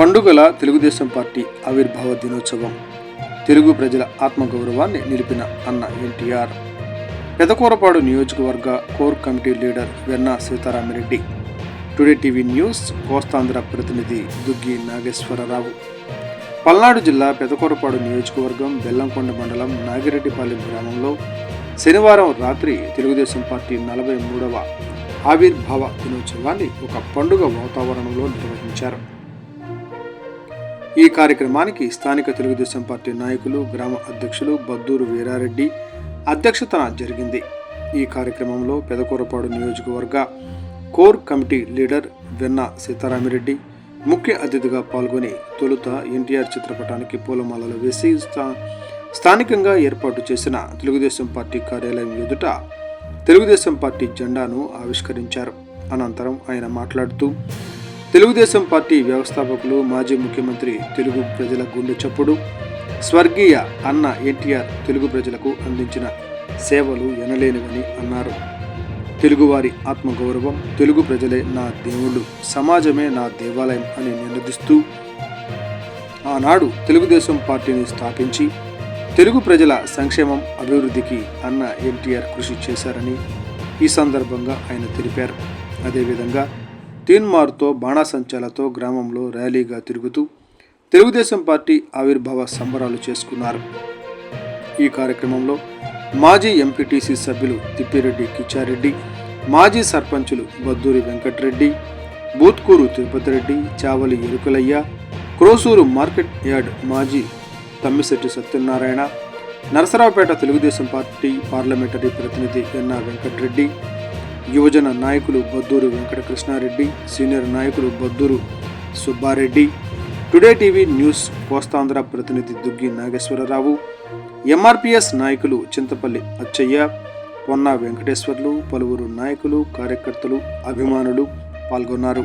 పండుగల తెలుగుదేశం పార్టీ ఆవిర్భావ దినోత్సవం. తెలుగు ప్రజల ఆత్మగౌరవాన్ని నిలిపిన అన్న ఎన్టీఆర్. పెదకూరపాడు నియోజకవర్గ core committee leader Venna Seetharamireddy. Today TV news Kostandhra ప్రతినిధి దుగ్గి నాగేశ్వరరావు. పల్నాడు జిల్లా పెదకూరపాడు నియోజకవర్గం బెల్లంకొండ మండలం నాగిరెడ్డిపాలెం గ్రామంలో శనివారం రాత్రి తెలుగుదేశం పార్టీ నలభై మూడవ ఆవిర్భావ దినోత్సవాన్ని ఒక పండుగ వాతావరణంలో నిర్వహించారు. ఈ కార్యక్రమానికి స్థానిక తెలుగుదేశం పార్టీ నాయకులు గ్రామ అధ్యక్షులు బద్దూరు వీరారెడ్డి అధ్యక్షతన జరిగింది. ఈ కార్యక్రమంలో పెదకూరపాడు నియోజకవర్గ కోర్ కమిటీ లీడర్ వెన్న సీతారామిరెడ్డి ముఖ్య అతిథిగా పాల్గొని తొలుత ఎన్టీఆర్ చిత్రపటానికి పూలమాలలు వేసి స్థా- స్థానికంగా ఏర్పాటు చేసిన తెలుగుదేశం పార్టీ కార్యాలయం ఎదుట తెలుగుదేశం పార్టీ జెండాను ఆవిష్కరించారు. అనంతరం ఆయన మాట్లాడుతూ తెలుగుదేశం పార్టీ వ్యవస్థాపకులు మాజీ ముఖ్యమంత్రి తెలుగు ప్రజల గుండె చప్పుడు స్వర్గీయ అన్న ఎన్టీఆర్ తెలుగు ప్రజలకు అందించిన సేవలు ఎనలేనివని అన్నారు. తెలుగువారి ఆత్మగౌరవం తెలుగు ప్రజలే నా దేవుళ్ళు సమాజమే నా దేవాలయం అని నినదిస్తూ ఆనాడు తెలుగుదేశం పార్టీని స్థాపించి తెలుగు ప్రజల సంక్షేమం అభివృద్ధికి అన్న ఎన్టీఆర్ కృషి చేశారని ఈ సందర్భంగా ఆయన తెలిపారు. అదేవిధంగా తీన్మార్తో బాణాసంచాలతో గ్రామంలో ర్యాలీగా తిరుగుతూ తెలుగుదేశం పార్టీ ఆవిర్భావ సంబరాలు చేసుకున్నారు. ఈ కార్యక్రమంలో మాజీ ఎంపీటీసీ సభ్యులు తిప్పిరెడ్డి కిచ్చారెడ్డి మాజీ సర్పంచులు బద్దూరి వెంకటరెడ్డి బూత్కూరు తిరుపతిరెడ్డి చావలి ఎరుకలయ్య క్రోసూరు మార్కెట్ యార్డ్ మాజీ తమ్మిశెట్టి సత్యనారాయణ నరసరావుపేట తెలుగుదేశం పార్టీ పార్లమెంటరీ ప్రతినిధి ఎన్నా వెంకటరెడ్డి యువజన నాయకులు బొద్దూరు వెంకటకృష్ణారెడ్డి సీనియర్ నాయకులు Bodduru Subbareddy. Today TV news Kostandhra ప్రతినిధి దుగ్గి నాగేశ్వరరావు ఎంఆర్పిఎస్ నాయకులు చింతపల్లి అచ్చయ్య పొన్నా వెంకటేశ్వర్లు పలువురు నాయకులు కార్యకర్తలు అభిమానులు పాల్గొన్నారు.